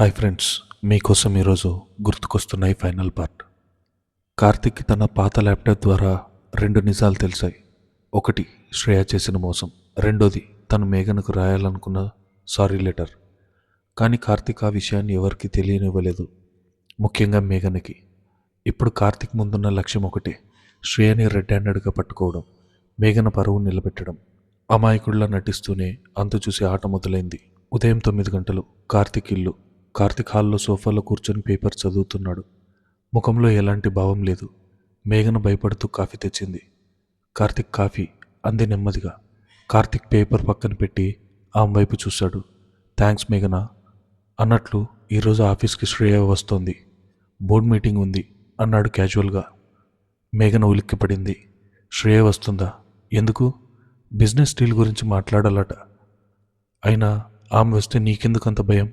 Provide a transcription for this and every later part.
Hi friends మీకోసం ఈరోజు గుర్తుకొస్తున్నాయి ఫైనల్ పార్ట్. కార్తిక్ తన పాత ల్యాప్టాప్ ద్వారా రెండు నిజాలు తెలిసాయి. ఒకటి శ్రేయ చేసిన మోసం. రెండోది తను మేఘనకు రాయాలనుకున్న సారీ లెటర్. కానీ కార్తిక్ ఆ విషయాన్ని ఎవరికి తెలియనివ్వలేదు. ముఖ్యంగా మేఘనకి. ఇప్పుడు కార్తిక్ ముందున్న లక్ష్యం ఒకటే శ్రేయని రెడ్ హ్యాండెడ్గా పట్టుకోవడం మేఘన పరువు నిలబెట్టడం. అమాయకుడిలా నటిస్తూనే అంతు చూసి ఆట మొదలైంది. ఉదయం తొమ్మిది గంటలు కార్తిక్ ఇల్లు. కార్తిక్ హాల్లో సోఫాలో కూర్చొని పేపర్ చదువుతున్నాడు. ముఖంలో ఎలాంటి భావం లేదు. మేఘన భయపడుతూ కాఫీ తెచ్చింది. కార్తిక్ కాఫీ అంది నెమ్మదిగా. కార్తిక్ పేపర్ పక్కన పెట్టి ఆమె వైపు చూశాడు. థ్యాంక్స్ మేఘన. అన్నట్లు ఈరోజు ఆఫీస్కి శ్రేయ వస్తోంది. బోర్డ్ మీటింగ్ ఉంది అన్నాడు క్యాజువల్గా. మేఘన ఉలిక్కిపడింది. శ్రేయ వస్తుందా? ఎందుకు? బిజినెస్ డీల్ గురించి మాట్లాడాలట. అయినా ఆమె వస్తే నీకెందుకు అంత భయం?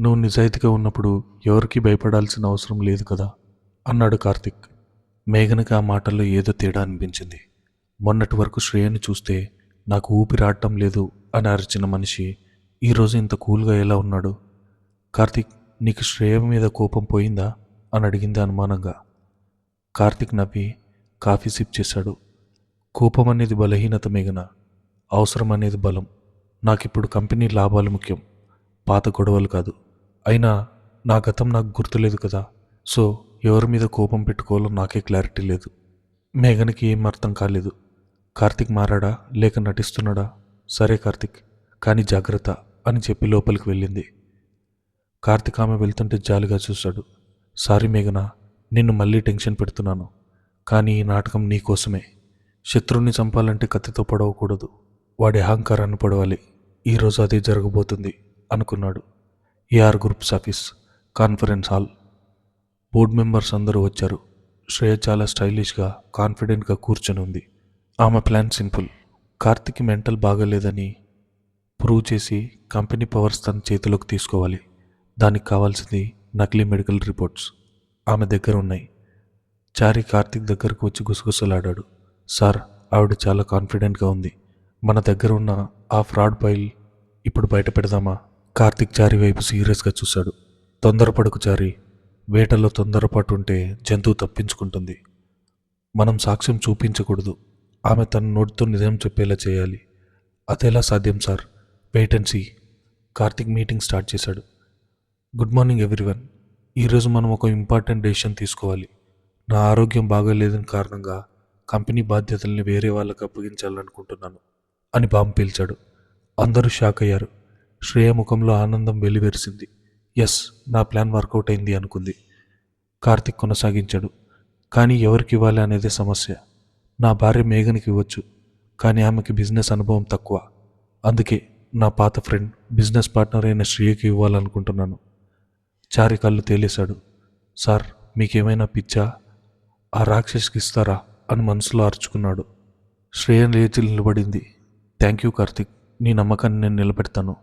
నువ్వు నిజాయితీగా ఉన్నప్పుడు ఎవరికీ భయపడాల్సిన అవసరం లేదు కదా? అన్నాడు కార్తిక్. మేఘనకి ఆ మాటల్లో ఏదో తేడా అనిపించింది. మొన్నటి వరకు శ్రేయని చూస్తే నాకు ఊపిరాడటం లేదు అని అరిచిన మనిషి ఈరోజు ఇంత కూల్గా ఎలా ఉన్నాడు? కార్తిక్ నీకు శ్రేయ మీద కోపం పోయిందా? అని అడిగింది అనుమానంగా. కార్తిక్ నవ్వి కాఫీ సిప్ చేశాడు. కోపం అనేది బలహీనత మేఘన. అవసరం అనేది బలం. నాకిప్పుడు కంపెనీ లాభాలు ముఖ్యం. పాత గొడవలు కాదు. అయినా నా గతం నాకు గుర్తులేదు కదా. సో ఎవరి మీద కోపం పెట్టుకోవాలో నాకే క్లారిటీ లేదు. మేఘనకి ఏం అర్థం కాలేదు. కార్తిక్ మారాడా? లేక నటిస్తున్నాడా? సరే కార్తిక్ కానీ జాగ్రత్త అని చెప్పి లోపలికి వెళ్ళింది. కార్తిక్ ఆమె వెళ్తుంటే జాలిగా చూశాడు. సారీ మేఘన నిన్ను మళ్ళీ టెన్షన్ పెడుతున్నాను. కానీ ఈ నాటకం నీ కోసమే. శత్రువుని చంపాలంటే కత్తితో పడవకూడదు. వాడి అహంకారాన్ని పడవాలి. ఈరోజు అదే జరగబోతుంది అనుకున్నాడు. AR groups office conference hall. Board members అందరూ వచ్చారు. శ్రేయ చాలా స్టైలిష్గా కాన్ఫిడెంట్గా కూర్చొని ఉంది. ఆమె ప్లాన్ సింపుల్. కార్తిక్ మెంటల్ బాగలేదని ప్రూవ్ చేసి కంపెనీ పవర్స్ తన చేతిలోకి తీసుకోవాలి. దానికి కావాల్సింది నకిలీ మెడికల్ రిపోర్ట్స్. ఆమె దగ్గర ఉన్నాయి. చారి కార్తిక్ దగ్గరకు వచ్చి గుసగుసలాడాడు. సార్ ఆవిడ చాలా కాన్ఫిడెంట్గా ఉంది. మన దగ్గర ఉన్న ఆ ఫ్రాడ్ ఫైల్ ఇప్పుడు బయట పెడదామా? కార్తిక్ చారి వైపు సీరియస్గా చూశాడు. తొందరపడకు చారి. వేటలో తొందరపాటు ఉంటే జంతువు తప్పించుకుంటుంది. మనం సాక్ష్యం చూపించకూడదు. ఆమె తన నోటితో నిజం చెప్పేలా చేయాలి. అదెలా సాధ్యం సార్? పేటెన్సీ కార్తిక్ మీటింగ్ స్టార్ట్ చేశాడు. Good morning everyone. ఈరోజు మనం ఒక ఇంపార్టెంట్ డెసిషన్ తీసుకోవాలి. నా ఆరోగ్యం బాగోలేదని కారణంగా కంపెనీ బాధ్యతల్ని వేరే వాళ్ళకి అప్పగించాలనుకుంటున్నాను అని బాంబు పీల్చాడు. అందరూ షాక్ అయ్యారు. శ్రేయ ముఖంలో ఆనందం వెలివెరిసింది ఎస్ నా ప్లాన్ వర్కౌట్ అయింది అనుకుంది. కార్తిక్ కొనసాగించాడు. కానీ ఎవరికి ఇవ్వాలి అనేది సమస్య. నా భార్య మేఘనికి ఇవ్వచ్చు. కానీ ఆమెకి బిజినెస్ అనుభవం తక్కువ. అందుకే నా పాత ఫ్రెండ్ బిజినెస్ పార్ట్నర్ అయిన శ్రేయకి ఇవ్వాలనుకుంటున్నాను. చారి కళ్ళు తేలేశాడు. సార్ మీకేమైనా పిచ్చా? ఆ రాక్షస్కి ఇస్తారా? అని మనసులో అరుచుకున్నాడు. శ్రేయ లేచి నిలబడింది. Thank you Karthik. నీ నమ్మకాన్ని నేను నిలబెడతాను.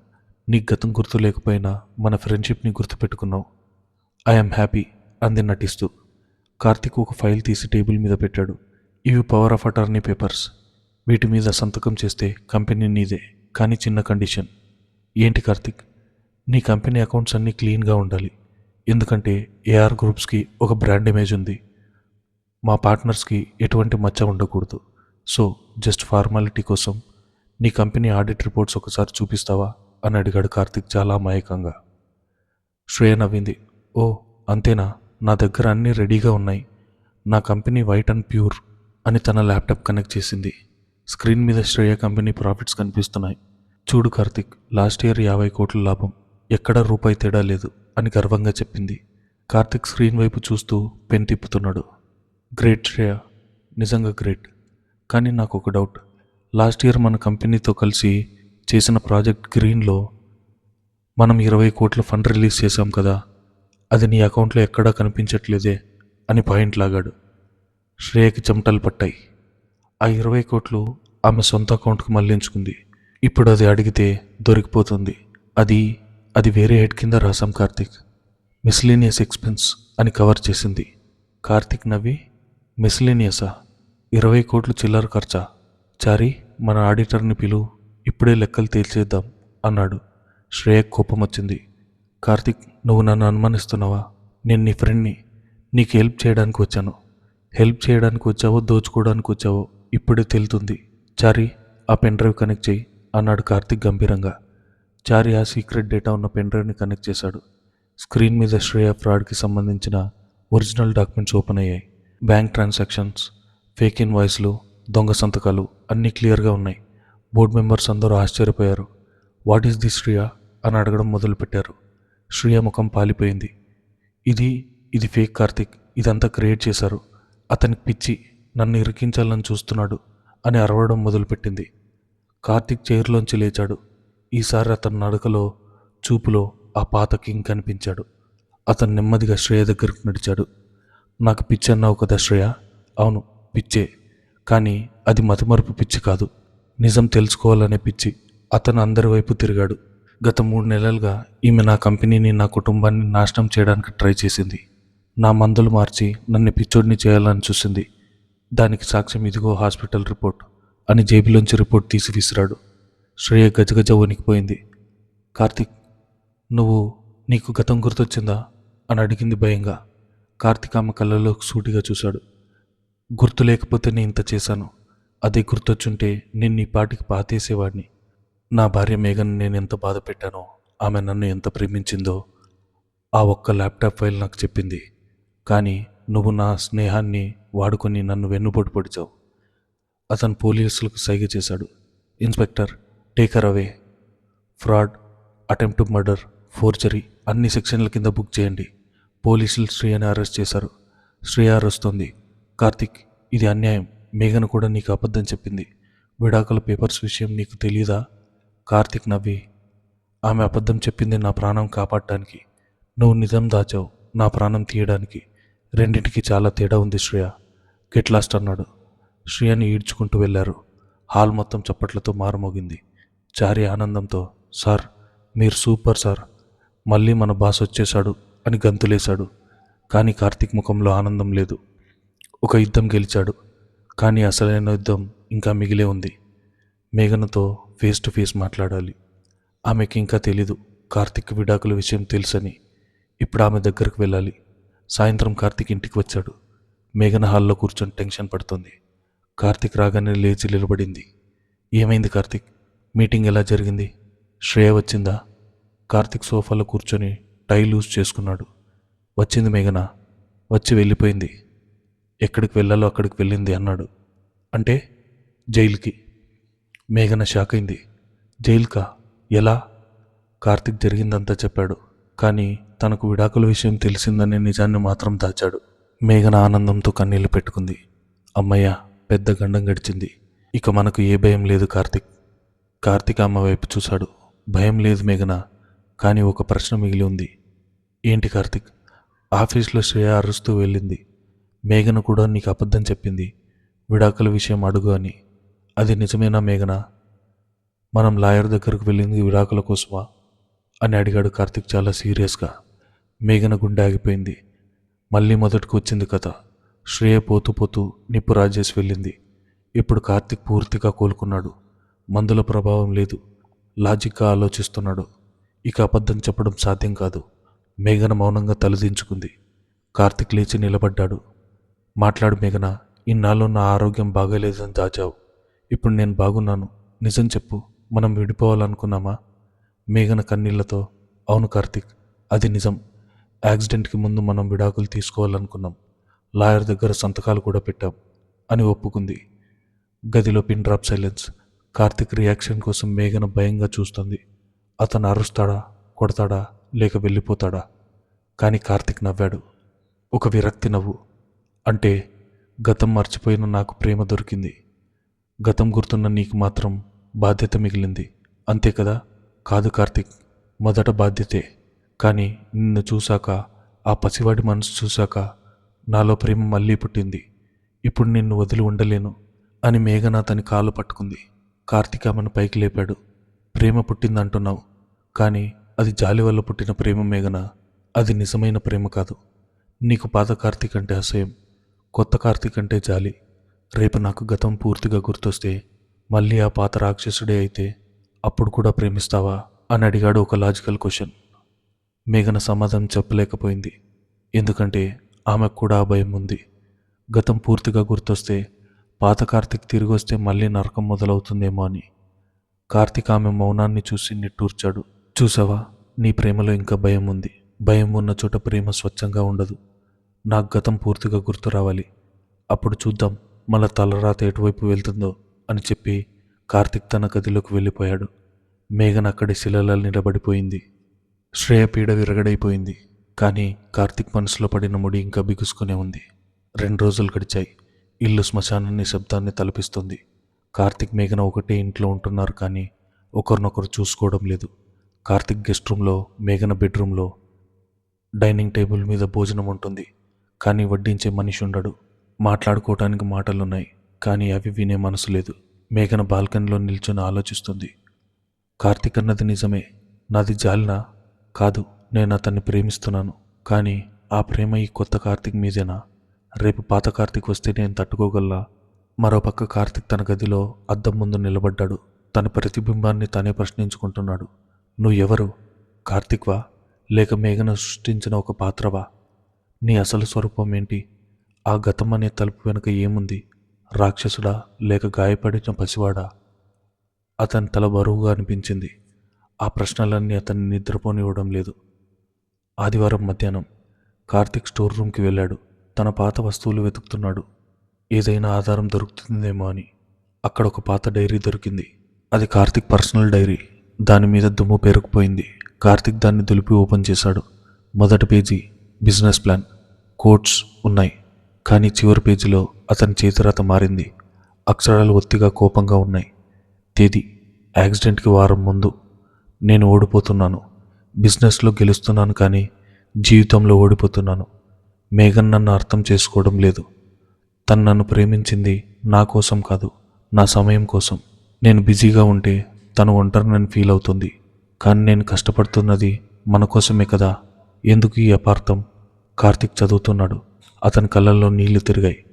నీ గతం గుర్తు లేకపోయినా మన ఫ్రెండ్షిప్ని గుర్తుపెట్టుకున్నావు. ఐఎమ్ హ్యాపీ అంది నటిస్తూ. కార్తిక్ ఒక ఫైల్ తీసి టేబుల్ మీద పెట్టాడు. ఇవి పవర్ ఆఫ్ అటార్నీ పేపర్స్. వీటి మీద సంతకం చేస్తే కంపెనీ నీదే కానీ చిన్న కండిషన్. ఏంటి కార్తిక్? నీ కంపెనీ అకౌంట్స్ అన్నీ క్లీన్గా ఉండాలి. ఎందుకంటే ఏఆర్ గ్రూప్స్కి ఒక బ్రాండ్ ఇమేజ్ ఉంది. మా పార్ట్నర్స్కి ఎటువంటి మచ్చ ఉండకూడదు. సో జస్ట్ ఫార్మాలిటీ కోసం నీ కంపెనీ ఆడిట్ రిపోర్ట్స్ ఒకసారి చూపిస్తావా? అని అడిగాడు కార్తిక్ చాలా అమాయకంగా శ్రేయ నవ్వింది. ఓ అంతేనా? నా దగ్గర అన్నీ రెడీగా ఉన్నాయి. నా కంపెనీ వైట్ అండ్ ప్యూర్ అని తన ల్యాప్టాప్ కనెక్ట్ చేసింది. స్క్రీన్ మీద శ్రేయ కంపెనీ ప్రాఫిట్స్ కనిపిస్తున్నాయి. చూడు కార్తిక్ లాస్ట్ ఇయర్ యాభై కోట్ల లాభం. ఎక్కడా రూపాయి తేడా లేదు అని గర్వంగా చెప్పింది. కార్తిక్ స్క్రీన్ వైపు చూస్తూ పెన్ తిప్పుతున్నాడు. గ్రేట్ శ్రేయ. నిజంగా గ్రేట్. కానీ నాకు ఒక డౌట్. లాస్ట్ ఇయర్ మన కంపెనీతో కలిసి చేసిన ప్రాజెక్ట్ గ్రీన్లో మనం ఇరవై కోట్ల ఫండ్ రిలీజ్ చేశాం కదా అది నీ అకౌంట్లో ఎక్కడా కనిపించట్లేదే అని పాయింట్ లాగాడు. శ్రేయకి చెమటలు పట్టాయి. ఆ ఇరవై కోట్లు ఆమె సొంత అకౌంట్కు మళ్ళించుకుంది. ఇప్పుడు అది అడిగితే దొరికిపోతుంది. అది అది వేరే హెడ్ కింద రాసాం కార్తిక్. మిస్లీనియస్ ఎక్స్పెన్స్ అని కవర్ చేసింది. కార్తిక్ నవ్వి మిస్లీనియసా? ఇరవై కోట్లు చిల్లర ఖర్చా? చారి మన ఆడిటర్ని పిలు. ఇప్పుడే లెక్కలు తేల్చేద్దాం అన్నాడు. శ్రేయ కోపం వచ్చింది కార్తిక్ నువ్వు నన్ను అనుమానిస్తున్నావా? నేను నీ ఫ్రెండ్ని. నీకు హెల్ప్ చేయడానికి వచ్చాను. హెల్ప్ చేయడానికి వచ్చావో దోచుకోవడానికి వచ్చావో ఇప్పుడే తెలుతుంది. చారీ ఆ పెన్ డ్రైవ్ కనెక్ట్ చేయి అన్నాడు కార్తిక్ గంభీరంగా. చారి ఆ సీక్రెట్ డేటా ఉన్న పెన్ డ్రైవ్ని కనెక్ట్ చేశాడు. స్క్రీన్ మీద శ్రేయ ఫ్రాడ్కి సంబంధించిన ఒరిజినల్ డాక్యుమెంట్స్ ఓపెన్ అయ్యాయి. బ్యాంక్ ట్రాన్సాక్షన్స్ ఫేక్ ఇన్వాయిస్లు దొంగ సంతకాలు అన్నీ క్లియర్గా ఉన్నాయి. బోర్డు మెంబర్స్ అందరూ ఆశ్చర్యపోయారు. వాట్ ఈస్ ది శ్రియ అని అడగడం మొదలుపెట్టారు. శ్రియ ముఖం పాలిపోయింది. ఇది ఇది ఫేక్ కార్తిక్ ఇదంతా క్రియేట్ చేశారు. అతనికి పిచ్చి. నన్ను ఇరికించాలని చూస్తున్నాడు అని అరవడం మొదలుపెట్టింది. కార్తిక్ చైర్లోంచి లేచాడు. ఈసారి అతని నడకలో చూపులో ఆ పాత కింగ్ కనిపించాడు. అతను నెమ్మదిగా శ్రేయ దగ్గరికి నడిచాడు. నాకు పిచ్చి అన్నావు కదా శ్రేయ అవును పిచ్చే. కానీ అది మతిమరుపు పిచ్చి కాదు. నిజం తెలుసుకోవాలనే పిచ్చి అతను అందరి వైపు తిరిగాడు. గత మూడు నెలలుగా ఈమె నా కంపెనీని నా కుటుంబాన్ని నాశనం చేయడానికి ట్రై చేసింది. నా మందులు మార్చి నన్ను పిచ్చోడిని చేయాలని చూసింది. దానికి సాక్ష్యం ఇదిగో హాస్పిటల్ రిపోర్ట్ అని జేబులోంచి రిపోర్ట్ తీసి విసిరాడు. శ్రేయ గజగజ వణికిపోయింది. కార్తిక్ నువ్వు నీకు గతం గుర్తొచ్చిందా? అని అడిగింది భయంగా. కార్తిక్ ఆమె కళ్ళలో సూటిగా చూశాడు. గుర్తు లేకపోతే నేను ఇంత చేశాను. అదే గుర్తొచ్చుంటే నేను నీ పాటికి పాతేసేవాడిని. నా భార్య మేఘన్ నేను ఎంత బాధ పెట్టానో ఆమె నన్ను ఎంత ప్రేమించిందో ఆ ఒక్క ల్యాప్టాప్ ఫైల్ నాకు చెప్పింది. కానీ నువ్వు నా స్నేహాన్ని వాడుకొని నన్ను వెన్నుపోటు పొడిచావు. అతను పోలీసులకు సైగ చేశాడు. Inspector take her away. Fraud attempt murder forgery అన్ని సెక్షన్ల కింద బుక్ చేయండి. పోలీసులు శ్రేయని అరెస్ట్ చేశారు. శ్రేయ అరెస్తుంది కార్తిక్ ఇది అన్యాయం. మేఘన కూడా నీకు అబద్ధం చెప్పింది. విడాకుల పేపర్స్ విషయం నీకు తెలియదా కార్తిక్ నవ్వి ఆమె అబద్ధం చెప్పింది నా ప్రాణం కాపాడటానికి. నువ్వు నిజం దాచావు నా ప్రాణం తీయడానికి. రెండింటికి చాలా తేడా ఉంది శ్రేయ గెట్ లాస్ట్ అన్నాడు. శ్రేయని ఈడ్చుకుంటూ వెళ్ళారు. హాల్ మొత్తం చప్పట్లతో మారుమోగింది. చారి ఆనందంతో సార్ మీరు సూపర్ సార్. మళ్ళీ మన బాస్ వచ్చేశాడు అని గంతులేశాడు. కానీ కార్తీక్ ముఖంలో ఆనందం లేదు. ఒక యుద్ధం గెలిచాడు. కానీ అసలైన యుద్ధం ఇంకా మిగిలే ఉంది. మేఘనతో ఫేస్ టు ఫేస్ మాట్లాడాలి. ఆమెకి ఇంకా తెలీదు కార్తీక్ విడాకుల విషయం తెలుసని. ఇప్పుడు ఆమె దగ్గరకు వెళ్ళాలి. సాయంత్రం కార్తిక్ ఇంటికి వచ్చాడు. మేఘన హాల్లో కూర్చొని టెన్షన్ పడుతుంది. కార్తిక్ రాగానే లేచి నిలబడింది. ఏమైంది కార్తీక్? మీటింగ్ ఎలా జరిగింది? శ్రేయ వచ్చిందా? కార్తీక్ సోఫాలో కూర్చొని టై లూజ్ చేసుకున్నాడు. వచ్చింది మేఘన. వచ్చి వెళ్ళిపోయింది. ఎక్కడికి వెళ్ళాలో అక్కడికి వెళ్ళింది అన్నాడు. అంటే జైలుకి. మేఘన షాక్ అయింది జైలుకా? ఎలా? కార్తిక్ జరిగిందంతా చెప్పాడు. కానీ తనకు విడాకుల విషయం తెలిసిందనే నిజాన్ని మాత్రం దాచాడు. మేఘన ఆనందంతో కన్నీళ్ళు పెట్టుకుంది. అమ్మయ్య పెద్ద గండం గడిచింది. ఇక మనకు ఏ భయం లేదు కార్తిక్. కార్తిక్ అమ్మ వైపు చూశాడు. భయం లేదు మేఘన కానీ ఒక ప్రశ్న మిగిలి ఉంది. ఏంటి కార్తిక్? ఆఫీస్లో శ్రేయ అరుస్తూ వెళ్ళింది. మేఘన కూడా నీకు అబద్ధం చెప్పింది. విడాకుల విషయం అడుగు అని. అది నిజమేనా మేఘన? మనం లాయర్ దగ్గరకు వెళ్ళింది విడాకుల కోసమా? అని అడిగాడు కార్తిక్ చాలా సీరియస్గా. మేఘన గుండె ఆగిపోయింది. మళ్ళీ మొదటికి వచ్చింది కథ. శ్రేయ పోతూ పోతూ నిప్పు రాజేసి వెళ్ళింది. ఇప్పుడు కార్తిక్ పూర్తిగా కోలుకున్నాడు. మందుల ప్రభావం లేదు. లాజిక్గా ఆలోచిస్తున్నాడు. ఇక అబద్ధం చెప్పడం సాధ్యం కాదు. మేఘన మౌనంగా తలదించుకుంది. కార్తిక్ లేచి నిలబడ్డాడు. మాట్లాడు మేఘన ఇన్నాళ్ళు నా ఆరోగ్యం బాగాలేదని దాచావు. ఇప్పుడు నేను బాగున్నాను. నిజం చెప్పు మనం విడిపోవాలనుకున్నామా? మేఘన కన్నీళ్ళతో అవును కార్తిక్ అది నిజం. యాక్సిడెంట్కి ముందు మనం విడాకులు తీసుకోవాలనుకున్నాం. లాయర్ దగ్గర సంతకాలు కూడా పెట్టాం అని ఒప్పుకుంది. గదిలో pin drop silence. Karthik reaction కోసం మేఘన భయంగా చూస్తుంది. అతను అరుస్తాడా కొడతాడా లేక వెళ్ళిపోతాడా? కానీ కార్తిక్ నవ్వాడు. ఒక విరక్తి నవ్వు. అంటే గతం మర్చిపోయిన నాకు ప్రేమ దొరికింది. గతం గుర్తున్న నీకు మాత్రం బాధ్యత మిగిలింది. అంతే కదా? కాదు కార్తిక్ మొదట బాధ్యతే. కానీ నిన్ను చూశాక ఆ పసివాడి మనసు చూశాక నాలో ప్రేమ మళ్ళీ పుట్టింది. ఇప్పుడు నిన్ను వదిలి ఉండలేను అని మేఘన అతని కాలు పట్టుకుంది. కార్తిక్ ఆమెను పైకి లేపాడు. ప్రేమ పుట్టిందంటున్నావు. కానీ అది జాలి వల్ల పుట్టిన ప్రేమ మేఘన. అది నిజమైన ప్రేమ కాదు. నీకు పాత కార్తీక్ అంటే అసహ్యం. కొత్త కార్తీక్ అంటే జాలి. రేపు నాకు గతం పూర్తిగా గుర్తొస్తే మళ్ళీ ఆ పాత రాక్షసుడే అయితే అప్పుడు కూడా ప్రేమిస్తావా? అని అడిగాడు ఒక లాజికల్ క్వశ్చన్ మేఘన సమాధానం చెప్పలేకపోయింది. ఎందుకంటే ఆమెకు కూడా ఆ భయం ఉంది. గతం పూర్తిగా గుర్తొస్తే పాత కార్తిక్ తిరిగి వస్తే మళ్ళీ నరకం మొదలవుతుందేమో అని. కార్తీక్ ఆమె మౌనాన్ని చూసి నిట్టూర్చాడు. చూసావా? నీ ప్రేమలో ఇంకా భయం ఉంది. భయం ఉన్న చోట ప్రేమ స్వచ్ఛంగా ఉండదు. నాకు గతం పూర్తిగా గుర్తు రావాలి. అప్పుడు చూద్దాం మన తలరాత ఎటువైపు వెళ్తుందో అని చెప్పి కార్తిక్ తన గదిలోకి వెళ్ళిపోయాడు. మేఘన్ అక్కడి శిలలా నిలబడిపోయింది. శ్రేయ పీడ విరగడైపోయింది. కానీ కార్తిక్ మనసులో పడిన ముడి ఇంకా బిగుసుకునే ఉంది. రెండు రోజులు గడిచాయి. ఇల్లు శ్మశానాన్ని శబ్దాన్ని తలపిస్తుంది. కార్తిక్ మేఘన ఒకటే ఇంట్లో ఉంటున్నారు కానీ ఒకరినొకరు చూసుకోవడం లేదు. కార్తిక్ గెస్ట్ రూమ్లో మేఘన బెడ్రూమ్లో డైనింగ్ టేబుల్ మీద భోజనం ఉంటుంది. కానీ వడ్డించే మనిషి ఉండడు. మాట్లాడుకోవటానికి మాటలున్నాయి కానీ అవి వినే మనసు లేదు. మేఘన బాల్కనీలో నిల్చొని ఆలోచిస్తుంది. కార్తిక్ అన్నది నిజమే. నాది జాలినా? కాదు నేను అతన్ని ప్రేమిస్తున్నాను. కానీ ఆ ప్రేమ ఈ కొత్త కార్తిక్ మీదేనా? రేపు పాత కార్తిక్ వస్తే నేను తట్టుకోగలరా మరోపక్క కార్తిక్ తన గదిలో అద్దం ముందు నిలబడ్డాడు. తన ప్రతిబింబాన్ని తనే ప్రశ్నించుకుంటున్నాడు. నువ్వు ఎవరు కార్తిక్వా? లేక మేఘన సృష్టించిన ఒక పాత్రవా? నీ అసలు స్వరూపం ఏంటి? ఆ గతం అనే తలుపు వెనుక ఏముంది? రాక్షసుడా లేక గాయపడిన పసివాడా? అతని తల బరువుగా అనిపించింది. ఆ ప్రశ్నలన్నీ అతన్ని నిద్రపోనివ్వడం లేదు. ఆదివారం మధ్యాహ్నం కార్తిక్ స్టోర్ రూమ్కి వెళ్ళాడు. తన పాత వస్తువులు వెతుకుతున్నాడు. ఏదైనా ఆధారం దొరుకుతుందేమో అని. అక్కడ ఒక పాత డైరీ దొరికింది. అది కార్తిక్ పర్సనల్ డైరీ. దాని మీద దుమ్ము పేరుకుపోయింది. కార్తిక్ దాన్ని దులిపి ఓపెన్ చేశాడు. మొదటి పేజీ బిజినెస్ ప్లాన్ కోట్స్ ఉన్నాయి. కానీ చివరి పేజీలో అతని చేతిరాత మారింది. అక్షరాలు ఒత్తిగా కోపంగా ఉన్నాయి. తేదీ యాక్సిడెంట్కి వారం ముందు. నేను ఓడిపోతున్నాను. బిజినెస్లో గెలుస్తున్నాను కానీ జీవితంలో ఓడిపోతున్నాను. మేఘన్ నన్ను అర్థం చేసుకోవడం లేదు. తను నన్ను ప్రేమించింది నా కోసం కాదు నా సమయం కోసం. నేను బిజీగా ఉంటే తను ఒంటరినని ఫీల్ అవుతుంది. కానీ నేను కష్టపడుతున్నది మన కోసమే కదా. ఎందుకు ఈ అపార్థం? కార్తిక్ చదువుతున్నాడు. అతని కళ్ళల్లో నీళ్ళు తిరిగాయి.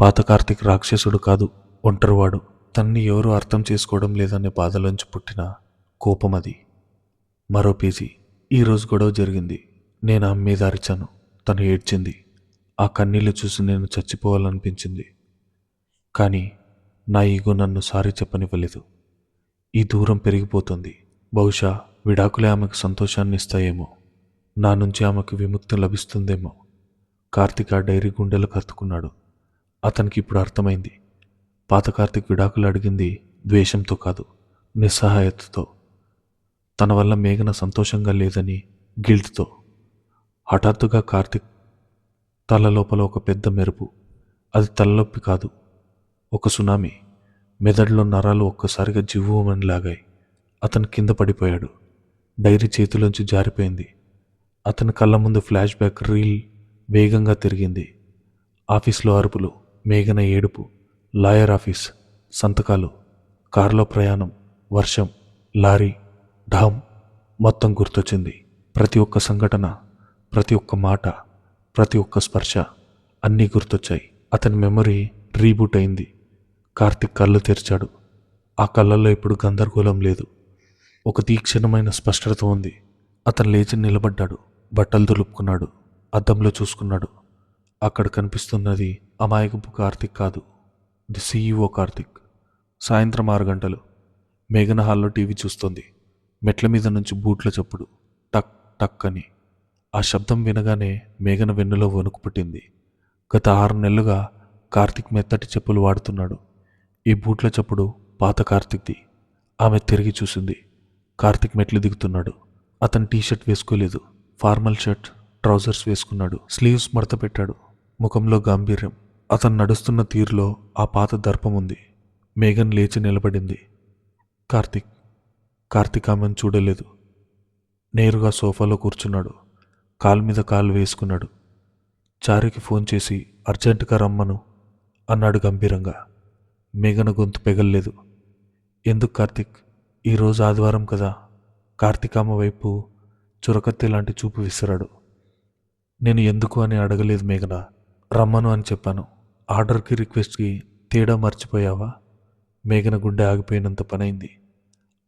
పాత కార్తిక్ రాక్షసుడు కాదు ఒంటరివాడు. తన్ని ఎవరు అర్థం చేసుకోవడం లేదనే బాధలోంచి పుట్టిన కోపం అది. మరో పేజీ. ఈరోజు గొడవ జరిగింది. నేను ఆమె మీద అరిచాను తను ఏడ్చింది. ఆ కన్నీళ్ళు చూసి నేను చచ్చిపోవాలనిపించింది. కానీ నా ఈగో నన్ను సారీ చెప్పనివ్వలేదు. ఈ దూరం పెరిగిపోతుంది. బహుశా విడాకులే ఆమెకు సంతోషాన్ని ఇస్తాయేమో నా నుంచి ఆమెకు విముక్తి లభిస్తుందేమో. కార్తిక ఆ డైరీ గుండెలు కత్తుకున్నాడు. అతనికి ఇప్పుడు అర్థమైంది. పాత కార్తీక్ విడాకులు అడిగింది ద్వేషంతో కాదు నిస్సహాయతతో. తన వల్ల మేఘన సంతోషంగా లేదని గిల్ట్తో. హఠాత్తుగా కార్తిక్ తల లోపల ఒక పెద్ద మెరుపు. అది తలనొప్పి కాదు ఒక సునామీ. మెదడులో నరాలు ఒక్కసారిగా జివ్వుమని లాగాయి అతను కింద పడిపోయాడు. డైరీ చేతిలోంచి జారిపోయింది. అతని కళ్ళ ముందు ఫ్లాష్ బ్యాక్ రీల్ వేగంగా తిరిగింది. ఆఫీస్లో అరుపులు మేఘన ఏడుపు లాయర్ ఆఫీస్ సంతకాలు కారులో ప్రయాణం వర్షం లారీ ఢామ్ మొత్తం గుర్తొచ్చింది. ప్రతి ఒక్క సంఘటన ప్రతి ఒక్క మాట ప్రతి ఒక్క స్పర్శ అన్నీ గుర్తొచ్చాయి. అతని మెమరీ రీబూట్ అయింది. కార్తిక్ కళ్ళు తెరిచాడు. ఆ కళ్ళల్లో ఇప్పుడు గందరగోళం లేదు. ఒక తీక్షణమైన స్పష్టత ఉంది. అతను లేచి నిలబడ్డాడు. బట్టలు దులుపుకున్నాడు అద్దంలో చూసుకున్నాడు. అక్కడ కనిపిస్తున్నది అమాయకపు కార్తిక్ కాదు ది సీఈఓ కార్తిక్. సాయంత్రం ఆరు గంటలు. మేఘన హాల్లో టీవీ చూస్తోంది. మెట్ల మీద నుంచి బూట్ల చప్పుడు టక్ టక్ అని. ఆ శబ్దం వినగానే మేఘన వెన్నులో వణుకు పుట్టింది. గత ఆరు నెలలుగా కార్తిక్ మెత్తటి చెప్పులు వాడుతున్నాడు. ఈ బూట్ల చప్పుడు పాత కార్తిక్ది. ఆమె తిరిగి చూసింది. కార్తిక్ మెట్లు దిగుతున్నాడు. అతను టీషర్ట్ వేసుకోలేదు. ఫార్మల్ షర్ట్ ట్రౌజర్స్ వేసుకున్నాడు. స్లీవ్స్ మడత పెట్టాడు ముఖంలో గాంభీర్యం. అతను నడుస్తున్న తీరులో ఆ పాత దర్పం ఉంది. మేఘన్ లేచి నిలబడింది. కార్తిక్. కార్తిక్ ఆమెను చూడలేదు. నేరుగా సోఫాలో కూర్చున్నాడు. కాలు మీద కాలు వేసుకున్నాడు. చారుకి ఫోన్ చేసి అర్జెంటుగా రమ్మను అన్నాడు గంభీరంగా. మేఘన గొంతు పెగల్లేదు. ఎందుకు కార్తిక్? ఈరోజు ఆదివారం కదా. కార్తిక్ ఆమె వైపు చురకత్తి లాంటి చూపు విసిరాడు. నేను ఎందుకు అని అడగలేదు మేఘన? రమ్మను అని చెప్పాను. ఆర్డర్కి రిక్వెస్ట్కి తేడా మర్చిపోయావా? మేఘన గుండె ఆగిపోయినంత పనైంది.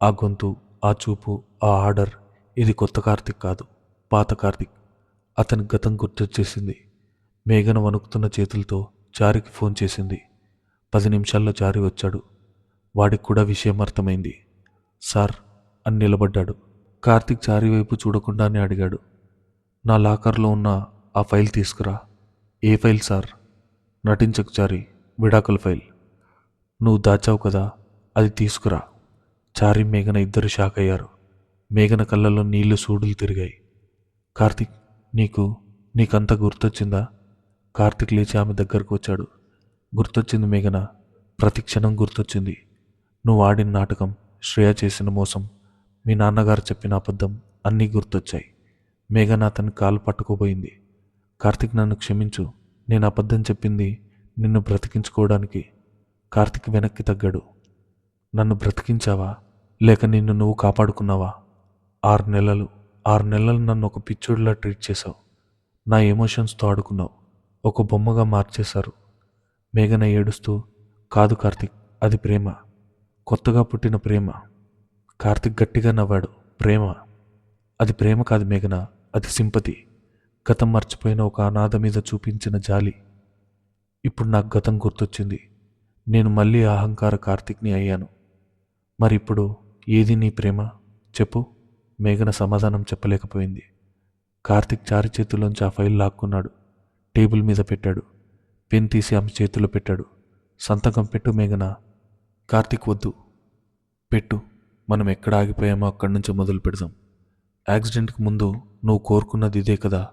ఆ గొంతు ఆ చూపు ఆ ఆర్డర్ ఇది కొత్త కార్తిక్ కాదు పాత కార్తిక్. అతని గతం గుర్తొచ్చేసింది. మేఘన వణుకుతున్న చేతులతో చారికి ఫోన్ చేసింది. పది నిమిషాల్లో చారి వచ్చాడు. వాడికి కూడా విషయం అర్థమైంది. సార్ అని నిలబడ్డాడు. కార్తిక్ చారి వైపు చూడకుండానే అడిగాడు. నా లాకర్లో ఉన్న ఆ ఫైల్ తీసుకురా. ఏ ఫైల్ సార్? నటించకు చారి విడాకుల ఫైల్. నువ్వు దాచావు కదా అది తీసుకురా. చారి మేఘన ఇద్దరు షాక్ అయ్యారు. మేఘన కళ్ళలో నీళ్ళు సూడులు తిరిగాయి. కార్తిక్ నీకు నీకంత గుర్తొచ్చిందా? కార్తిక్ లేచి ఆమె దగ్గరకు వచ్చాడు. గుర్తొచ్చింది మేఘన. ప్రతి క్షణం గుర్తొచ్చింది. నువ్వు ఆడిన నాటకం శ్రేయ చేసిన మోసం. మీ నాన్నగారు చెప్పిన అబద్ధం అన్నీ గుర్తొచ్చాయి. మేఘన అతని కాలు పట్టుకోబోయింది. కార్తిక్ నన్ను క్షమించు నేను అబద్ధం చెప్పింది నిన్ను బ్రతికించుకోవడానికి. కార్తిక్ వెనక్కి తగ్గాడు. నన్ను బ్రతికించావా? లేక నిన్ను నువ్వు కాపాడుకున్నావా? ఆరు నెలలు ఆరు నెలలు నన్ను ఒక పిచ్చోడిలా ట్రీట్ చేశావు. నా ఎమోషన్స్తో ఆడుకున్నావు. ఒక బొమ్మగా మార్చేశారు. మేఘన ఏడుస్తూ కాదు కార్తిక్ అది ప్రేమ. కొత్తగా పుట్టిన ప్రేమ. కార్తిక్ గట్టిగా నవ్వాడు. ప్రేమ. అది ప్రేమ కాదు మేఘన. అది సింపతి. గతం మర్చిపోయిన ఒక అనాథ మీద చూపించిన జాలి. ఇప్పుడు నాకు గతం గుర్తొచ్చింది. నేను మళ్ళీ అహంకార కార్తిక్ని అయ్యాను. మరి ఇప్పుడు ఏది నీ ప్రేమ? చెప్పు. మేఘన సమాధానం చెప్పలేకపోయింది. కార్తిక్ చారి చేతుల్లోంచి ఆ ఫైల్ లాక్కున్నాడు. టేబుల్ మీద పెట్టాడు. పెన్ తీసి ఆమె చేతిలో పెట్టాడు. సంతకం పెట్టు మేఘన. కార్తిక్ వద్దు. పెట్టు. మనం ఎక్కడ ఆగిపోయామో అక్కడి నుంచి మొదలు పెడదాం. యాక్సిడెంట్కి ముందు నువ్వు కోరుకున్నది ఇదే కదా.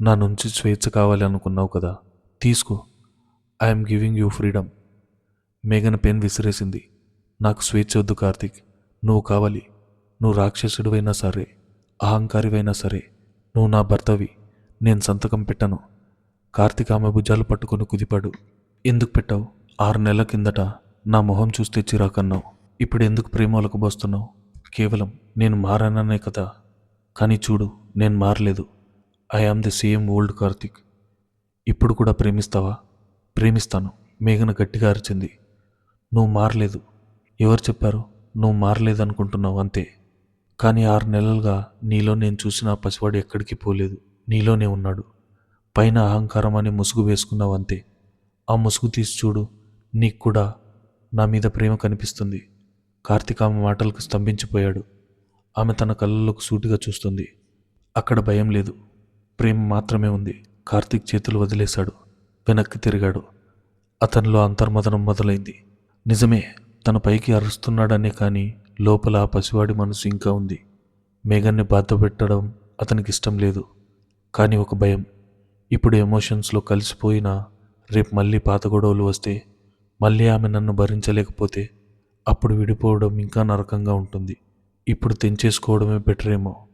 నా నుంచి స్వేచ్ఛ కావాలి అనుకున్నావు కదా. తీసుకో. ఐఎమ్ గివింగ్ యూ ఫ్రీడమ్ మేఘన పెన్ విసిరేసింది. నాకు స్వేచ్ఛ వద్దు కార్తీక్. నువ్వు కావాలి. నువ్వు రాక్షసుడివైనా సరే అహంకారివైనా సరే నువ్వు నా భర్తవి. నేను సంతకం పెట్టను. కార్తీక్ ఆమె భుజాలు పట్టుకొని కుదిపాడు. ఎందుకు పెట్టావు? ఆరు నెలల కిందట నా మొహం చూస్తే చిరాకన్నావు. ఇప్పుడు ఎందుకు ప్రేమలకు బోస్తున్నావు కేవలం నేను మారాననే కదా. కానీ చూడు నేను మారలేదు. I am the same old Karthik ఇప్పుడు కూడా ప్రేమిస్తావా? ప్రేమిస్తాను. మేఘన గట్టిగా అరిచింది. నువ్వు మారలేదు. ఎవరు చెప్పారు? నువ్వు మారలేదు అనుకుంటున్నావు అంతే. కానీ ఆరు నెలలుగా నీలో నేను చూసిన పసివాడు ఎక్కడికి పోలేదు. నీలోనే ఉన్నాడు. పైన అహంకారం అని ముసుగు వేసుకున్నావు అంతే. ఆ ముసుగు తీసి చూడు నీకు కూడా నా మీద ప్రేమ కనిపిస్తుంది. కార్తీక్ ఆమె మాటలకు స్తంభించిపోయాడు. ఆమె తన కళ్ళలోకి సూటిగా చూస్తుంది. అక్కడ భయం లేదు. ప్రేమ మాత్రమే ఉంది. కార్తీక్ చేతులు వదిలేశాడు. వెనక్కి తిరిగాడు. అతనిలో అంతర్మదనం మొదలైంది. నిజమే తన పైకి అరుస్తున్నాడనే కానీ లోపల ఆ పసివాడి మనసు ఇంకా ఉంది. మేఘన్ని బాధ పెట్టడం అతనికి ఇష్టం లేదు. కానీ ఒక భయం. ఇప్పుడు ఎమోషన్స్లో కలిసిపోయినా రేపు మళ్ళీ పాత గొడవలు వస్తే మళ్ళీ ఆమె నన్ను భరించలేకపోతే అప్పుడు విడిపోవడం ఇంకా నరకంగా ఉంటుంది. ఇప్పుడు తెంచేసుకోవడమే బెటర్ ఏమో.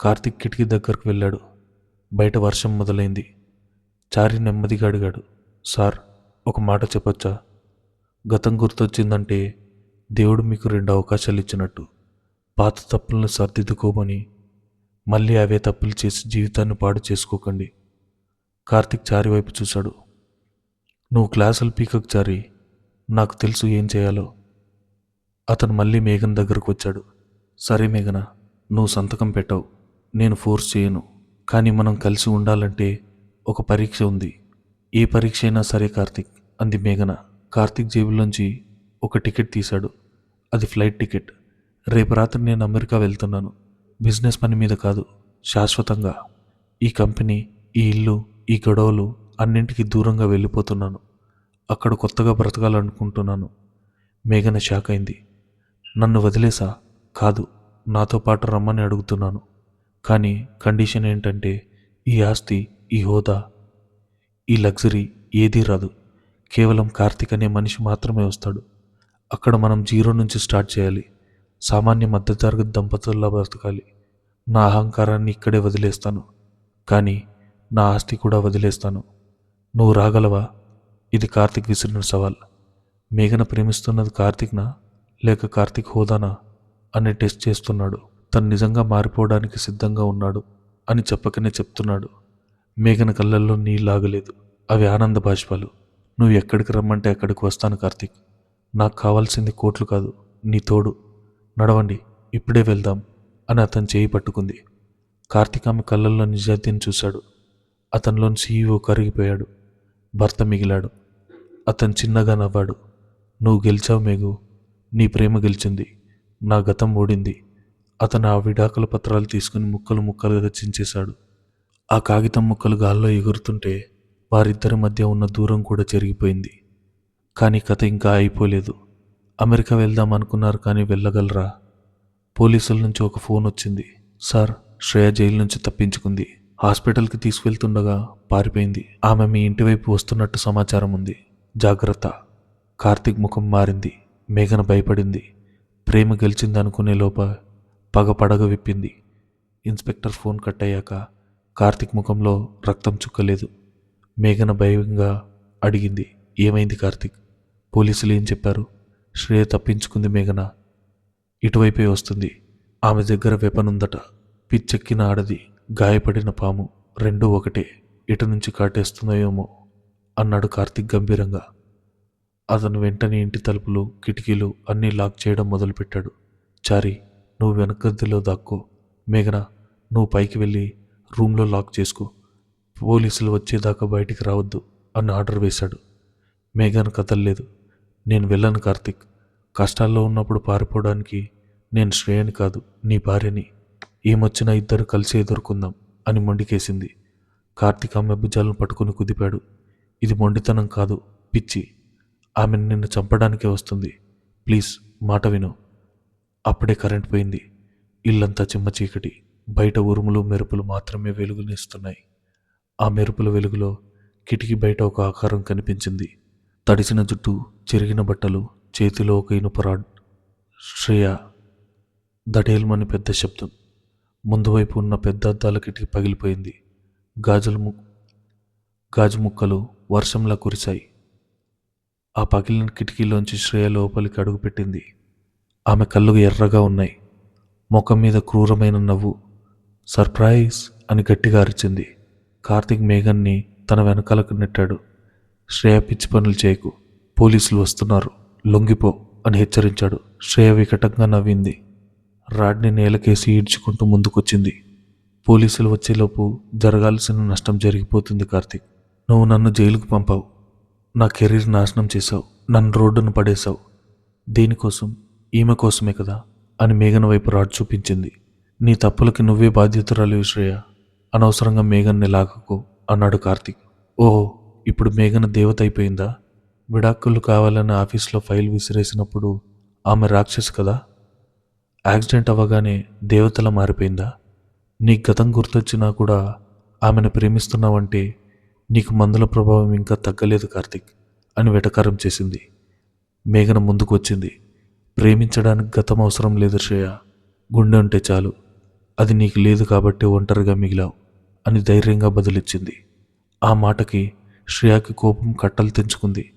కార్తిక్ కిటికీ దగ్గరకు వెళ్ళాడు. బయట వర్షం మొదలైంది. చారి నెమ్మదిగా అడిగాడు సార్ ఒక మాట చెప్పొచ్చా? గతం గుర్తొచ్చిందంటే దేవుడు మీకు రెండు అవకాశాలు ఇచ్చినట్టు. పాత తప్పులను సర్దిద్దుకోమని మళ్ళీ అవే తప్పులు చేసి జీవితాన్ని పాడు చేసుకోకండి. కార్తిక్ చారి వైపు చూశాడు. నువ్వు క్లాసులు పీకకు చారి నాకు తెలుసు ఏం చేయాలో. అతను మళ్ళీ మేఘన్ దగ్గరకు వచ్చాడు. సరే మేఘన నువ్వు సంతకం పెట్టవు. నేను ఫోర్స్ చేయను. కానీ మనం కలిసి ఉండాలంటే ఒక పరీక్ష ఉంది. ఏ పరీక్ష అయినా సరే కార్తిక్ అంది మేఘన. కార్తిక్ జేబులోంచి ఒక టికెట్ తీశాడు. అది ఫ్లైట్ టికెట్. రేపు రాత్రి నేను అమెరికా వెళ్తున్నాను. బిజినెస్ పని మీద కాదు శాశ్వతంగా. ఈ కంపెనీ ఈ ఇల్లు ఈ గొడవలు అన్నింటికి దూరంగా వెళ్ళిపోతున్నాను. అక్కడ కొత్తగా బ్రతకాలనుకుంటున్నాను. మేఘన షాక్ అయింది. నన్ను వదిలేసా? కాదు నాతో పాటు రమ్మని అడుగుతున్నాను. కానీ కండిషన్ ఏంటంటే ఈ ఆస్తి ఈ హోదా ఈ లగ్జరీ ఏదీ రాదు. కేవలం కార్తీక్ అనే మనిషి మాత్రమే వస్తాడు. అక్కడ మనం జీరో నుంచి స్టార్ట్ చేయాలి. సామాన్య మధ్యతరగతి దంపతుల్లా బ్రతకాలి నా అహంకారాన్ని ఇక్కడే వదిలేస్తాను. కానీ నా ఆస్తి కూడా వదిలేస్తాను. నువ్వు రాగలవా? ఇది కార్తిక్ విసిరిన సవాల్. మేఘన ప్రేమిస్తున్నది కార్తిక్నా? లేక కార్తిక్ హోదానా అని టెస్ట్ చేస్తున్నాడు. తను నిజంగా మారిపోవడానికి సిద్ధంగా ఉన్నాడు అని చెప్పకనే చెప్తున్నాడు. మేఘన కళ్ళల్లో నీళ్ళాగలేదు అవి ఆనంద బాష్పాలు. నువ్వు ఎక్కడికి రమ్మంటే అక్కడికి వస్తాను కార్తిక్. నాకు కావాల్సింది కోట్లు కాదు నీ తోడు. నడవండి ఇప్పుడే వెళ్దాం అని అతను చేయి పట్టుకుంది. కార్తీక్ ఆమె కళ్ళల్లో నిజాయితీని చూశాడు. అతనిలోని సీఈఓ కరిగిపోయాడు. భర్త మిగిలాడు. అతను చిన్నగా నవ్వాడు. నువ్వు గెలిచావు మేఘు. నీ ప్రేమ గెలిచింది. నా గతం ఓడింది అతను ఆ విడాకుల పత్రాలు తీసుకుని ముక్కలు ముక్కలుగా చించేశాడు. ఆ కాగితం ముక్కలు గాల్లో ఎగురుతుంటే వారిద్దరి మధ్య ఉన్న దూరం కూడా చెరిగిపోయింది. కానీ కథ ఇంకా అయిపోలేదు అమెరికా వెళ్దాం అనుకున్నారు కానీ వెళ్ళగలరా? పోలీసుల నుంచి ఒక ఫోన్ వచ్చింది. సార్ శ్రేయ జైలు నుంచి తప్పించుకుంది. హాస్పిటల్కి తీసుకెళ్తుండగా పారిపోయింది. ఆమె మీ ఇంటి వైపు వస్తున్నట్టు సమాచారం ఉంది. జాగ్రత్త. కార్తీక్ ముఖం మారింది. మేఘన భయపడింది. ప్రేమ గెలిచింది అనుకునే లోప పగ పడగ విప్పింది. ఇన్స్పెక్టర్ ఫోన్ కట్ అయ్యాక కార్తీక్ ముఖంలో రక్తం చుక్కలేదు. మేఘన భయంగా అడిగింది ఏమైంది కార్తీక్? పోలీసులు ఏం చెప్పారు? శ్రేయ తప్పించుకుంది మేఘన. ఇటువైపే వస్తుంది. ఆమె దగ్గర వెపనుందట పిచ్చెక్కిన ఆడది గాయపడిన పాము రెండూ ఒకటే. ఇటు నుంచి కాటేస్తుందో ఏమో అన్నాడు కార్తీక్ గంభీరంగా. అతను వెంటనే ఇంటి తలుపులు కిటికీలు అన్నీ లాక్ చేయడం మొదలుపెట్టాడు. చారి నువ్వు వెనకద్దిలో దాక్కో. మేఘన నువ్వు పైకి వెళ్ళి రూమ్లో లాక్ చేసుకో. పోలీసులు వచ్చేదాకా బయటికి రావద్దు అని ఆర్డర్ వేశాడు. మేఘన కదలలేదు. నేను వెళ్ళను కార్తీక్. కష్టాల్లో ఉన్నప్పుడు పారిపోవడానికి నేను శ్రేయని కాదు నీ భార్యని. ఏమొచ్చినా ఇద్దరు కలిసి ఎదుర్కొందాం అని మొండికేసింది. కార్తీక్ ఆమె భుజాలను పట్టుకుని కుదిపాడు. ఇది మొండితనం కాదు పిచ్చి. ఆమె నిన్ను చంపడానికే వస్తుంది. ప్లీజ్ మాట విను. అప్పుడే కరెంట్ పోయింది. ఇల్లంతా చిమ్మ చీకటి. బయట ఉరుములు మెరుపులు మాత్రమే వెలుగునిస్తున్నాయి ఆ మెరుపుల వెలుగులో కిటికీ బయట ఒక ఆకారం కనిపించింది. తడిసిన జుట్టు చెరిగిన బట్టలు చేతిలో ఒక ఇనుప రాడ్. శ్రేయ దడేల్మని పెద్ద శబ్దం. ముందు వైపు ఉన్న పెద్ద అద్దాల కిటికీ పగిలిపోయింది. గాజుల ము గాజు ముక్కలు వర్షంలా కురిశాయి. ఆ పగిలిన కిటికీలోంచి శ్రేయ లోపలికి అడుగుపెట్టింది ఆమె కళ్ళు ఎర్రగా ఉన్నాయి. ముఖం మీద క్రూరమైన నవ్వు సర్ప్రైజ్ అని గట్టిగా అరిచింది. కార్తీక్ మేఘన్ని తన వెనకాలకు నెట్టాడు. శ్రేయ పిచ్చి పనులు చేయకు పోలీసులు వస్తున్నారు. లొంగిపో అని హెచ్చరించాడు. శ్రేయ వికటంగా నవ్వింది. రాడ్ని నేలకేసి ఈడ్చుకుంటూ ముందుకొచ్చింది. పోలీసులు వచ్చేలోపు జరగాల్సిన నష్టం జరిగిపోతుంది కార్తీక్. నువ్వు నన్ను జైలుకు పంపావు. నా కెరీర్ నాశనం చేశావు. నన్ను రోడ్డును పడేశావు. దీనికోసం ఈమె కోసమే కదా అని మేఘన వైపు రాడ్ చూపించింది. నీ తప్పులకి నువ్వే బాధ్యతరాలు శ్రేయ అనవసరంగా మేఘన్ని లాగకు అన్నాడు కార్తీక్. ఓహో ఇప్పుడు మేఘన దేవత అయిపోయిందా? విడాకులు కావాలని ఆఫీస్లో ఫైల్ విసిరేసినప్పుడు ఆమె రాక్షసు కదా? యాక్సిడెంట్ అవ్వగానే దేవతల మారిపోయిందా? నీ గతం గుర్తొచ్చినా కూడా ఆమెను ప్రేమిస్తున్నావంటే నీకు మందుల ప్రభావం ఇంకా తగ్గలేదు కార్తిక్ అని వెటకారం చేసింది. మేఘన ముందుకు వచ్చింది ప్రేమించడానికి గతం అవసరం లేదు శ్రేయ. గుండె ఉంటే చాలు. అది నీకు లేదు కాబట్టి ఒంటరిగా మిగిలావు అని ధైర్యంగా బదులిచ్చింది. ఆ మాటకి శ్రేయాకి కోపం కట్టలు తెంచుకుంది.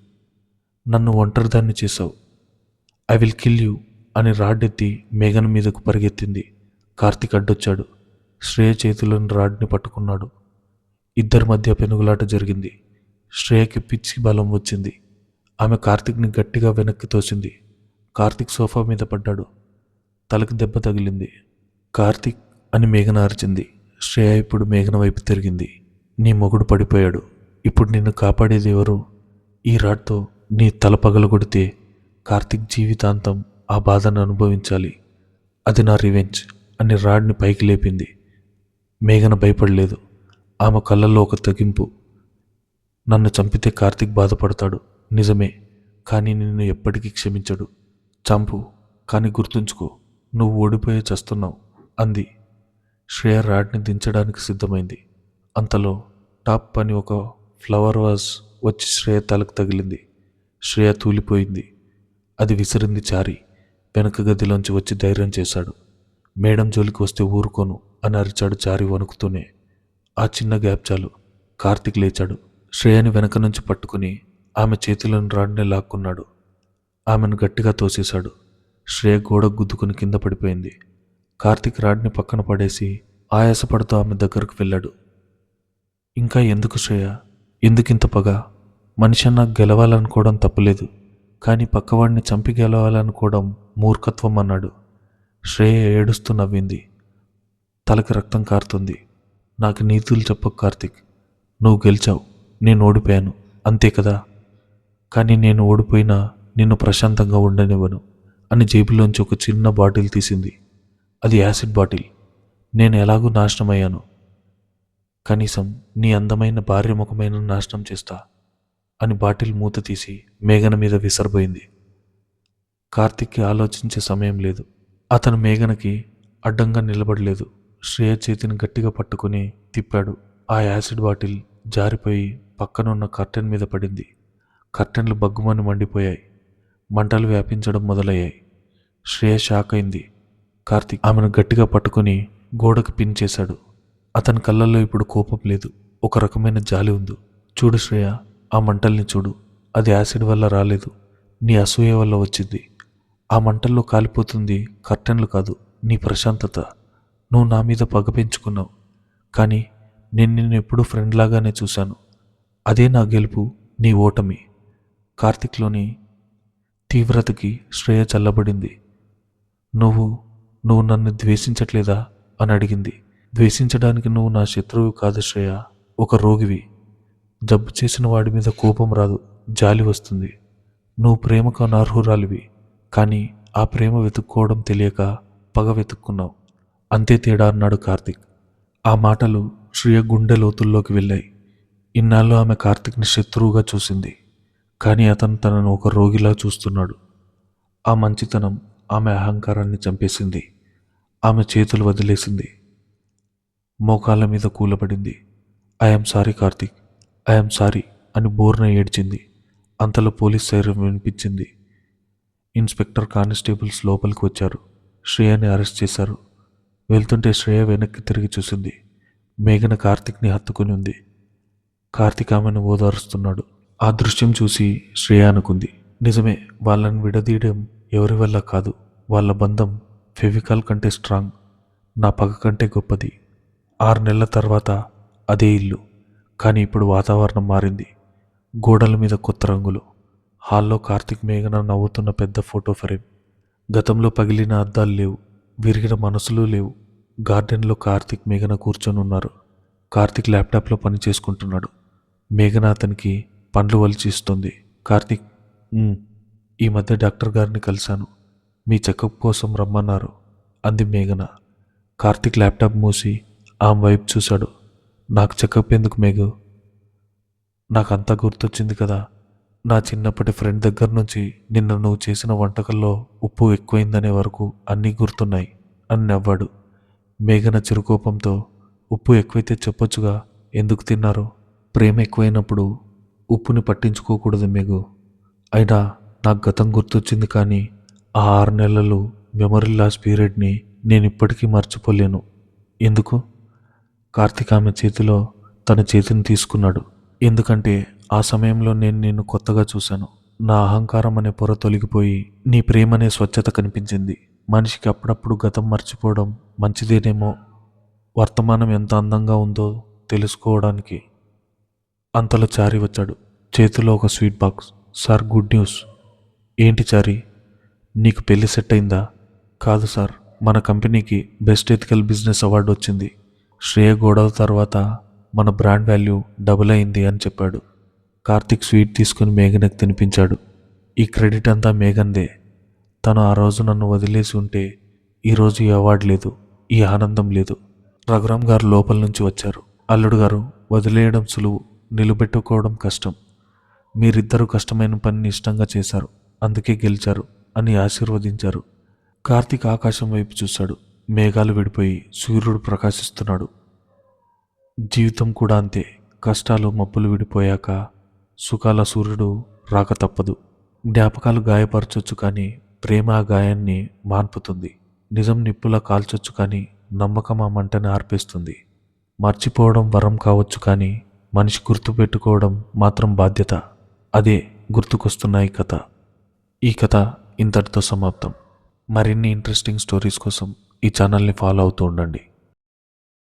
నన్ను ఒంటరిదాన్ని చేశావు. ఐ విల్ కిల్ యూ అని రాడ్డెత్తి మేఘన మీదకు పరిగెత్తింది. కార్తిక్ అడ్డొచ్చాడు. శ్రేయ చేతిలోని రాడ్ని పట్టుకున్నాడు. ఇద్దరి మధ్య పెనుగులాట జరిగింది. శ్రేయకి పిచ్చి బలం వచ్చింది. ఆమె కార్తిక్ని గట్టిగా వెనక్కి తోసింది. కార్తిక్ సోఫా మీద పడ్డాడు. తలకి దెబ్బ తగిలింది. కార్తిక్ అని మేఘన అరిచింది. శ్రేయ ఇప్పుడు మేఘన వైపు తిరిగింది. నీ మొగుడు పడిపోయాడు. ఇప్పుడు నిన్ను కాపాడేది ఎవరు? ఈ రాడ్తో నీ తల పగలగొడితే కార్తీక్ జీవితాంతం ఆ బాధను అనుభవించాలి. అది నా రివెంజ్ అని రాడ్ని పైకి లేపింది. మేఘన భయపడలేదు. ఆమె కళ్ళల్లో ఒక తగ్గింపు నన్ను చంపితే కార్తీక్ బాధపడతాడు. నిజమే కానీ నిన్ను ఎప్పటికీ క్షమించడు. చంపు కానీ గుర్తుంచుకో నువ్వు ఓడిపోయే చస్తున్నావు అంది. శ్రేయ రాడ్ని దించడానికి సిద్ధమైంది. అంతలో టాప్ అని ఒక ఫ్లవర్ వాజ్ వచ్చి శ్రేయ తలకు తగిలింది. శ్రేయ తూలిపోయింది. అది విసిరింది చారి వెనక గదిలోంచి వచ్చి ధైర్యం చేశాడు. మేడం జోలికి వస్తే ఊరుకోను అని అరిచాడు చారి వణుకుతూనే. ఆ చిన్న గ్యాప్ చాలు. కార్తిక్ లేచాడు. శ్రేయని వెనక నుంచి పట్టుకుని ఆమె చేతిలోని రాడ్ని లాక్కున్నాడు. ఆమెను గట్టిగా తోసేశాడు. శ్రేయ గోడ గుద్దుకుని కింద పడిపోయింది. కార్తిక్ రాడ్ని పక్కన పడేసి ఆయాసపడుతూ ఆమె దగ్గరకు వెళ్ళాడు. ఇంకా ఎందుకు శ్రేయ? ఎందుకింత పగ? మనిషి అన్న గెలవాలనుకోవడం తప్పులేదు. కానీ పక్కవాడిని చంపి గెలవాలనుకోవడం మూర్ఖత్వం అన్నాడు. శ్రేయ ఏడుస్తూ నవ్వింది. తలకి రక్తం కారుతుంది. నాకు నీతులు చెప్పకు కార్తిక్. నువ్వు గెలిచావు. నేను ఓడిపోయాను. అంతే కదా? కానీ నేను ఓడిపోయినా నిన్ను ప్రశాంతంగా ఉండనివ్వను అని జేబులోంచి ఒక చిన్న బాటిల్ తీసింది. అది యాసిడ్ బాటిల్. నేను ఎలాగూ నాశనమయ్యాను. కనీసం నీ అందమైన భార్య ముఖమైన నాశనం చేస్తా అని బాటిల్ మూత తీసి మేఘన మీద విసరబోయింది. కార్తిక్కి ఆలోచించే సమయం లేదు. అతను మేఘనకి అడ్డంగా నిలబడలేదు. శ్రేయ చేతిని గట్టిగా పట్టుకుని తిప్పాడు. ఆ యాసిడ్ బాటిల్ జారిపోయి పక్కనున్న కర్టెన్ మీద పడింది. కర్టెన్లు బగ్గుమని మండిపోయాయి. మంటలు వ్యాపించడం మొదలయ్యాయి. శ్రేయ షాక్ అయింది. కార్తిక్ ఆమెను గట్టిగా పట్టుకుని గోడకు పిన్ చేశాడు. అతని కళ్ళల్లో ఇప్పుడు కోపం లేదు. ఒక రకమైన జాలి ఉంది. చూడు శ్రేయ ఆ మంటల్ని చూడు. అది యాసిడ్ వల్ల రాలేదు. నీ అసూయ వల్ల వచ్చింది. ఆ మంటల్లో కాలిపోతుంది కర్టెన్లు కాదు నీ ప్రశాంతత. నువ్వు నా మీద పగ పెంచుకున్నావు. కానీ నేను నిన్ను ఎప్పుడూ ఫ్రెండ్ లాగానే చూశాను. అదే నా గెలుపు నీ ఓటమి. కార్తిక్లోని తీవ్రతకి శ్రేయ చల్లబడింది. నువ్వు నువ్వు నన్ను ద్వేషించట్లేదా? అని అడిగింది. ద్వేషించడానికి నువ్వు నా శత్రువు కాదు శ్రేయ. ఒక రోగివి. జబ్బు చేసిన వాడి మీద కోపం రాదు జాలి వస్తుంది. నువ్వు ప్రేమకు అనర్హురాలివి. కానీ ఆ ప్రేమ వెతుక్కోవడం తెలియక పగ వెతుక్కున్నావు. అంతే తేడా అన్నాడు కార్తిక్. ఆ మాటలు శ్రియ గుండె లోతుల్లోకి వెళ్ళాయి. ఇన్నాళ్ళు ఆమె కార్తిక్ని శత్రువుగా చూసింది. కానీ అతను తనను ఒక రోగిలా చూస్తున్నాడు. ఆ మంచితనం ఆమె అహంకారాన్ని చంపేసింది. ఆమె చేతులు వదిలేసింది. మోకాళ్ళ మీద కూలబడింది. I'm sorry Karthik. I'm sorry అని బోర్న ఏడ్చింది. అంతలో పోలీస్ సైరం వినిపించింది. ఇన్స్పెక్టర్ కానిస్టేబుల్స్ లోపలికి వచ్చారు. శ్రేయని అరెస్ట్ చేశారు. వెళ్తుంటే శ్రేయ వెనక్కి తిరిగి చూసింది. మేఘన కార్తిక్ని హత్తుకుని ఉంది. కార్తిక్ ఆమెను ఓదారుస్తున్నాడు. ఆ దృశ్యం చూసి శ్రేయ అనుకుంది. నిజమే వాళ్ళని విడదీయడం ఎవరి వల్ల కాదు. వాళ్ళ బంధం ఫెవికాల్ కంటే స్ట్రాంగ్ నా పగ కంటే గొప్పది. ఆరు నెలల తర్వాత అదే ఇల్లు కానీ ఇప్పుడు వాతావరణం మారింది. గోడల మీద కొత్త రంగులు. హాల్లో కార్తిక్ మేఘన నవ్వుతున్న పెద్ద ఫోటో ఫ్రేమ్. గతంలో పగిలిన అద్దాలు లేవు. విరిగిన మనసులు లేవు. గార్డెన్లో కార్తిక్ మేఘన కూర్చొని ఉన్నారు. కార్తిక్ ల్యాప్టాప్లో పని చేసుకుంటున్నాడు. మేఘన అతనికి పండ్లు వలిచి ఇస్తుంది. కార్తిక్ ఈ మధ్య డాక్టర్ గారిని కలిశాను. మీ చెకప్ కోసం రమ్మన్నారు అంది మేఘన. కార్తిక్ ల్యాప్టాప్ మూసి ఆమె వైపు చూశాడు. నాకు చెకప్ ఎందుకు మేఘు? నాకంతా గుర్తొచ్చింది కదా. నా చిన్నప్పటి ఫ్రెండ్ దగ్గర నుంచి నిన్న నువ్వు చేసిన వంటకల్లో ఉప్పు ఎక్కువైందనే వరకు అన్నీ గుర్తున్నాయి అని నవ్వాడు. మేఘన చిరుకోపంతో ఉప్పు ఎక్కువైతే చెప్పొచ్చుగా ఎందుకు తిన్నారు? ప్రేమ ఎక్కువైనప్పుడు ఉప్పుని పట్టించుకోకూడదు మేఘు. అయినా నాకు గతం గుర్తొచ్చింది కానీ ఆ ఆరు నెలలు మెమరీ లాస్ పీరియడ్ని నేను ఇప్పటికీ మర్చిపోలేను. ఎందుకు? కార్తీక్ ఆమె చేతిలో తన చేతిని తీసుకున్నాడు. ఎందుకంటే ఆ సమయంలో నేను నిన్ను కొత్తగా చూశాను. నా అహంకారం అనే పొర తొలగిపోయి నీ ప్రేమనే స్వచ్ఛత కనిపించింది. మనిషికి అప్పుడప్పుడు గతం మర్చిపోవడం మంచిదేనేమో వర్తమానం ఎంత అందంగా ఉందో తెలుసుకోవడానికి అంతలో చారి వచ్చాడు. చేతిలో ఒక sweet box. Sir good news. ఏంటి చారి? నీకు పెళ్ళి సెట్ అయిందా కాదు సార్ మన కంపెనీకి బెస్ట్ ఎథికల్ బిజినెస్ అవార్డు వచ్చింది. శ్రేయ గొడవ తర్వాత మన బ్రాండ్ వాల్యూ డబుల్ అయింది అని చెప్పాడు. కార్తిక్ స్వీట్ తీసుకుని మేఘనకు తినిపించాడు. ఈ క్రెడిట్ అంతా మేఘన్దే తను ఆ రోజు నన్ను వదిలేసి ఉంటే ఈరోజు ఈ అవార్డు లేదు ఈ ఆనందం లేదు. రఘురామ్ గారు లోపల నుంచి వచ్చారు. అల్లుడు గారు వదిలేయడం సులువు నిలబెట్టుకోవడం కష్టం. మీరిద్దరూ కష్టమైన పనిని ఇష్టంగా చేశారు అందుకే గెలిచారు అని ఆశీర్వదించారు. కార్తీక్ ఆకాశం వైపు చూశాడు. మేఘాలు విడిపోయి సూర్యుడు ప్రకాశిస్తున్నాడు. జీవితం కూడా అంతే. కష్టాలు మబ్బులు విడిపోయాక సుఖాల సూర్యుడు రాక తప్పదు. జ్ఞాపకాలు గాయపరచొచ్చు కానీ ప్రేమ ఆ గాయాన్ని మాన్పుతుంది. నిజం నిప్పులా కాల్చొచ్చు కానీ నమ్మకం ఆ మంటని ఆర్పేస్తుంది. మర్చిపోవడం వరం కావచ్చు కానీ మనిషి గుర్తుపెట్టుకోవడం మాత్రం బాధ్యత. అదే గుర్తుకొస్తున్న ఈ కథ. ఈ కథ ఇంతటితో సమాప్తం. మరిన్ని ఇంట్రెస్టింగ్ స్టోరీస్ కోసం ఈ ఛానల్ని ఫాలో అవుతూ ఉండండి.